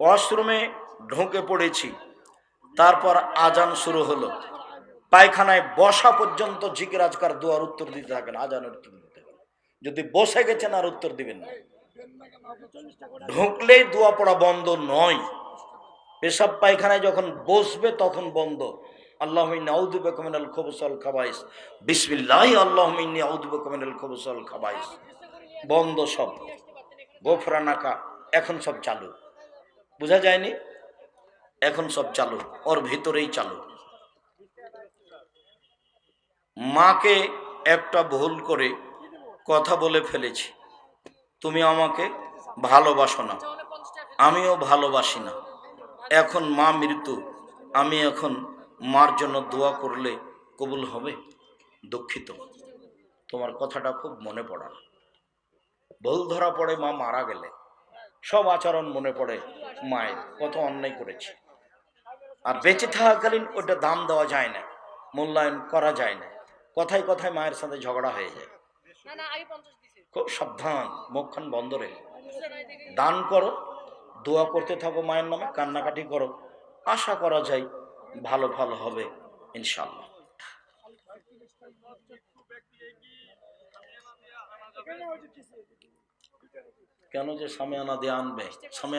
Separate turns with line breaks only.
ওয়াশরুমে ঢুকে পড়েছি। তারপর আজান শুরু হলো। পায়খানায় বসা পর্যন্ত জিকির আজকার দুয়ার উত্তর দিতে থাকেন, আজানের উত্তর দিতে। যদি বসে গেছেন আর উত্তর দিবেন না। ঢুকলেই দোয়া পড়া বন্ধ নয়। পেশাব পায়খানায় যখন বসবে তখন বন্ধ। আল্লাহ আউদুবে কমিনাল খবসল খাবাইস। বিসমিল্লাহ, আল্লাহ আউদুবে কমিনাল খবসল খাবাইস। বন্ধ সব। এখন সব চালু। বোঝা যায়নি? এখন সব চালু, ওর ভিতরেই চালু। মাকে একটা ভুল করে কথা বলে ফেলেছি। তুমি আমাকে ভালোবাসো না। আমিও ভালোবাসি না। এখন মা মৃত্যু। আমি এখন মার জন্য দোয়া করলে কবুল হবে? দুঃখিত। তোমার কথাটা খুব মনে পড়া। ভুল ধরা পড়ে মা মারা গেলে। সব আচরণ মনে পড়ে। মায়ের কত অন্যায় করেছে। আর বেঁচে থাকাকালীন ওটা দাম দেওয়া যায় না মূল্যায়ন করা যায় না। কথায় কথায় মায়ের সাথে ঝগড়া হয়ে যায়। খুব সাবধান মুখখান বন্ধ রেখে। দান করো দোয়া করতে থাকো মায়ের নামে কান্নাকাটি করো। আশা করা যায় ভালো ভালো হবে ইনশাল্লাহ কেন যে সামে আনা দিয়ে আনবে? সামে